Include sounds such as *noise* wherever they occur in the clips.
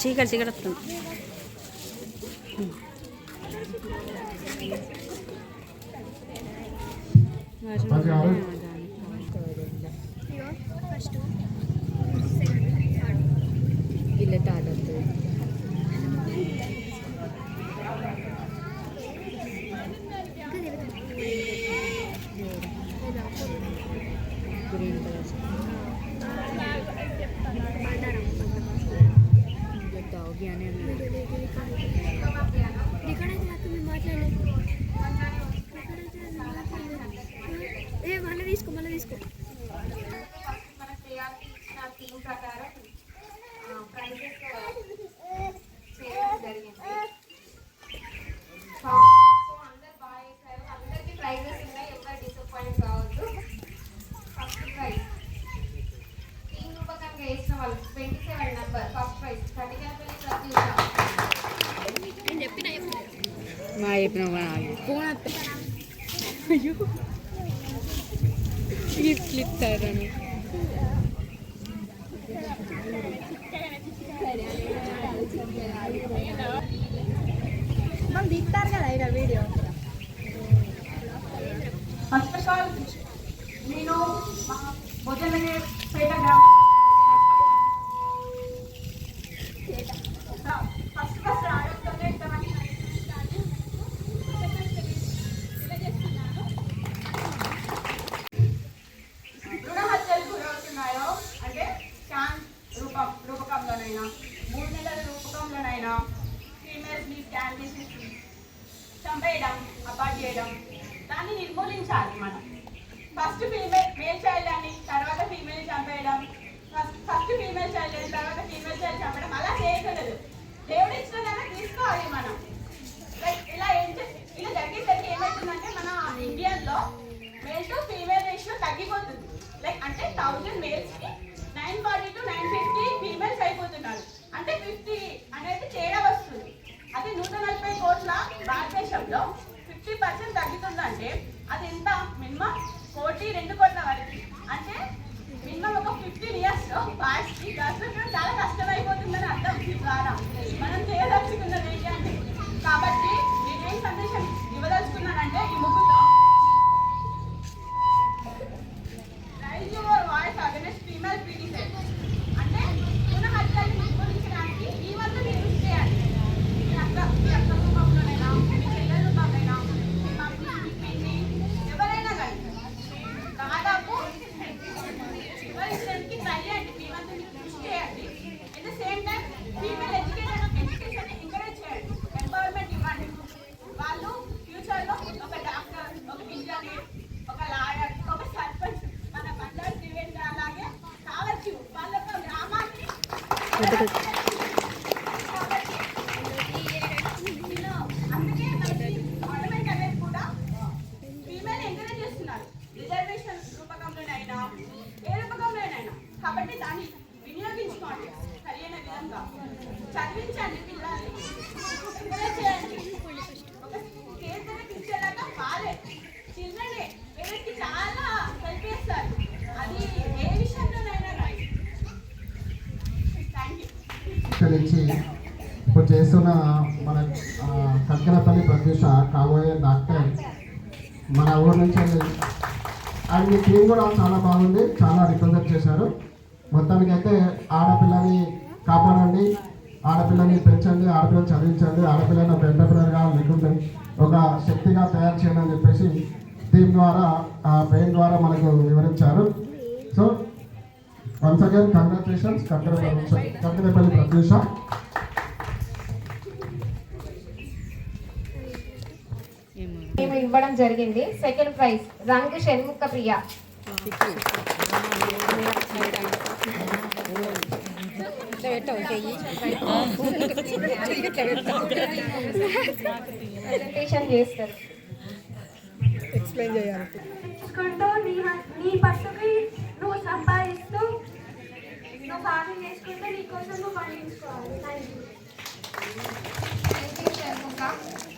చీకటి చీకటి వస్తుంది పది మళ్ళీ తీసుకో మళ్ళీ తీసుకో మన టీఆర్పీ నా టీం ప్రకారం pinapanalig. Kung natin. Ayun. Clip-clip tayo na. నూట కోట్ల భారతదేశంలో ఫిఫ్టీ పర్సెంట్ తగ్గుతుందంటే అది ఎంత? మినిమం కోటి రెండు కోట్ల వరకు. అంటే మినిమం ఒక ఫిఫ్టీన్ ఇయర్స్లో పాస్ట్కి దర్శనం చాలా కష్టమైపోతుందని అర్థం ద్వారా. మనం చేయదలుచుకున్నది ఏంటి అంటే కాబట్టి నేనేం సందేశం ఇవ్వదలుచుకున్నానంటే ఈ ముగ్గుతో raise your voice against female foeticide అంటే పున హత్యలు నిర్మూలించడానికి ఈ వంతు మీరు కృషి చేయాలి మీ అక్క మీ అక్క రూపంలోనైనా మీ చెల్లెల రూపంలోనైనా మీ మమ్మీ మీ పిన్ని ఎవరైనా కానీ దాదాపు చివరించడానికి ట్రై చేయండి మీ వంతు మీరు కృషి చేయండి at the same time female education education encourage చేయండి ఎంపవర్మెంట్ ఇవ్వండి వాళ్ళు ఫ్యూచర్లో ఒక డాక్టర్ ఒక ఇంజనీర్ ఒక లాయర్ ఒక సర్పంచ్ మన బండారు త్రివేంద్ర అలాగే కావచ్చు వాళ్ళ ఒక గ్రామాన్ని ఇలా అందుకే మనకి గవర్నమెంట్ అనేది కూడా ఫీమేల్ ఎంకరేజ్ చేస్తున్నారు రిజర్వేషన్ రూపకంలోనైనా ఏ రూపకంలోనైనా కాబట్టి దాన్ని వినియోగించుకోండి. సరైన విధంగా. చదివించండి పిల్లల్ని. ఎంకరేజ్ చేయండి. ఒక స్టేజ్ దగ్గరికి ఇచ్చేదాకా వాళ్ళే చిల్డ్రనే చాలా హెల్ప్ చేస్తారు. అది ఏ విషయంలోనైనా కానీ. ఇప్పుడు చేస్తున్న మన కంకరపల్లి ప్రత్యూష కాబోయే డాక్టర్ మన ఊరు నుంచి అండ్. మీ టీం కూడా చాలా బాగుంది చాలా రిప్రజెంట్ చేశారు. మొత్తానికి అయితే ఆడపిల్లని కాపాడండి. ఆడపిల్లని పెంచండి ఆడపిల్లని చదివించండి. ఆడపిల్లని ఒక ఎంటర్ప్రినర్గా లేకుంటే ఒక శక్తిగా తయారు చేయండి అని చెప్పేసి థీమ్ ద్వారా ఆ పెయిన్ ద్వారా మనకు వివరించారు. So once again congratulations Kakkadapalli Kakkadapalli Pratyusha మేము ఇవ్వడం జరిగింది. సెకండ్ ప్రైజ్ రంగు షణ్ముఖ ప్రియ. ఇట్లా పెట్టావు చెయ్యి ఇట్లా పెట్టావు ప్రజెంటేషన్ చేస్తారు ఎక్స్ప్లెయిన్ చేయాలి చేసుకుంటూ నీ నీ పట్టుకి నువ్వు సంపాదిస్తూ నువ్వు ఫార్మింగ్ చేసుకుంటూ నీ కోసం నువ్వు పండించుకోవాలి థ్యాంక్ యూ థ్యాంక్ యూ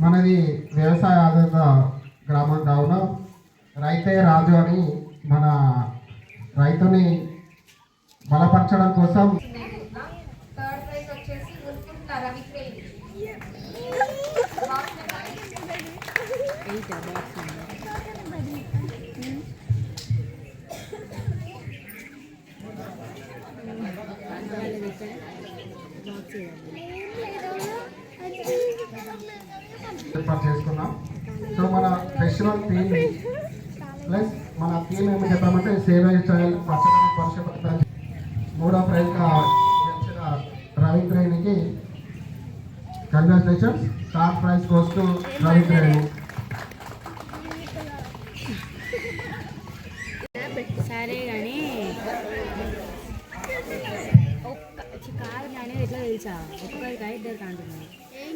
మనది వ్యవసాయ ఆధారిత గ్రామం కావున రైతే రాజు అని మన రైతుని బలపరచడం కోసం బాక్స్ ఏర్పాటు చేసుకున్నాం సో మన ఫెస్టివల్ థీమ్ ప్లస్ మన థీమ్ ఏమి చెప్పామంటే సేవ్ చైల్డ్ పచ్చదన పరిశుభ్రత మూడో ప్రైజ్గా గెలిచిన రవీంద్రేణికి congratulations third prize goes to Ravindreni సరే కానీ ఒక్క కాదు కానీ ఎట్లా తెలుసా? ఒక్కరికి ఇద్దరికి అంటున్నాను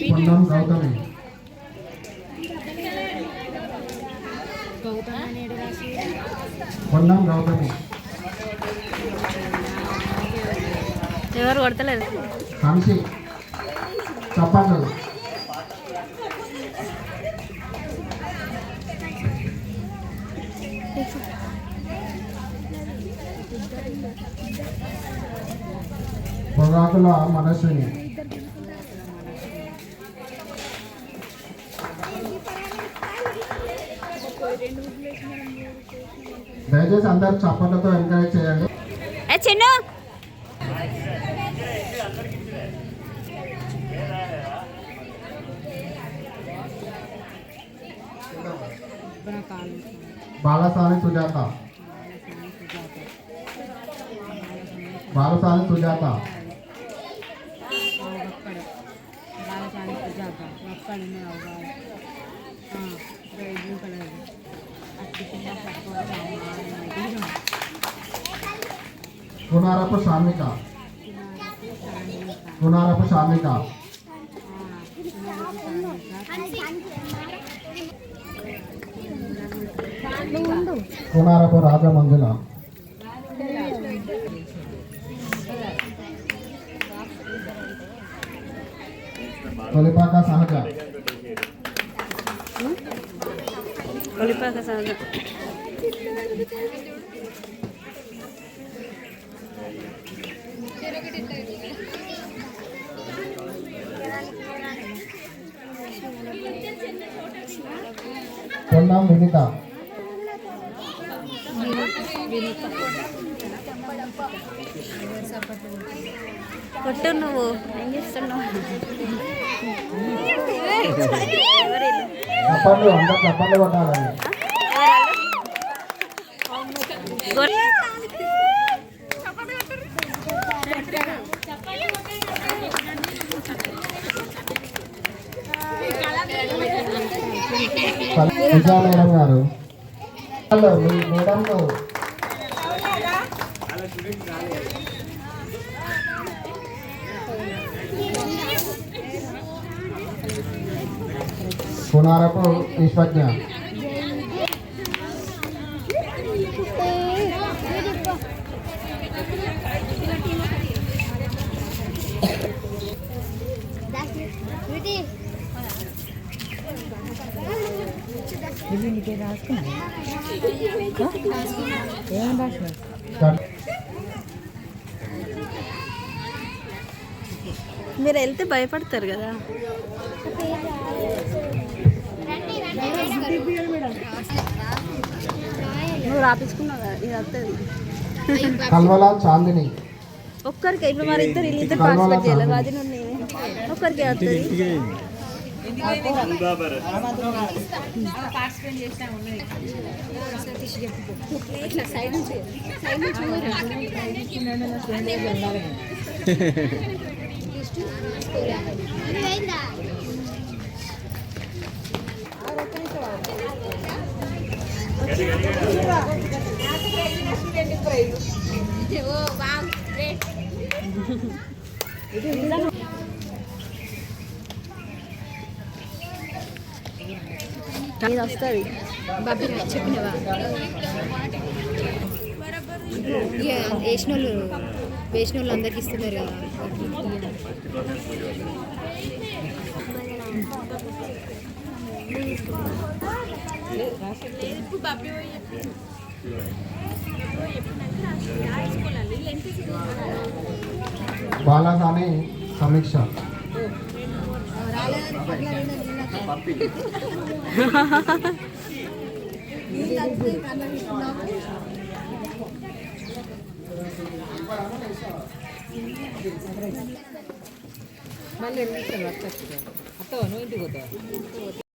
పొన్నం గౌతమి పొన్నం గౌతమి ఎవరు కొడతలేదు? హంసి చప్పట్లు పొగాకుల మనస్విని దయచేసి అందరు చప్పట్లతో ఎంకరేజ్ చేయండి. చిన్ను! బాలసాని సుజాత. బాలసాని సుజాత. బాలసాని సుజాత. ఒక్కడ బ్లూ కలర్ అట్టి కింద పట్టుకోవాలి కునారపు షామిక కునారపు షామిక కునారపు రాజమంజుల తొలిపాక సహజ కొలిపాక సాగు పొన్నం వినిత కొట్టు నువ్వు ఏం చేస్తున్నావు చప్పట్లు అందరు చప్పట్లు కొట్టాలని. మేడం గారు. హలో మీ మేడంకు కునారపు విశ్వజ్ఞ కట్- మీరు వెళ్తే భయపడతారు కదా. నువ్వు రాపించుకున్నావు కదా ఇది వస్తుంది కల్వల చాందిని. ఒక్కరికి ఇప్పుడు మరి ఇద్దరు వీళ్ళిద్దరు పార్టిసిపేట్ చేయాలి. అది నుండి ఒక్కరికి వస్తుంది పార్టిసిపేట్ *laughs* ఇది వస్తుంది. బాబీ చెప్పినవా ఇక వేసిన వాళ్ళు వేసిన వాళ్ళు అందరికి ఇస్తున్నారు కదా బాలాసాని సమీక్ష. మళ్ళీ అత్త నువ్వు ఇంటికి పోతావు?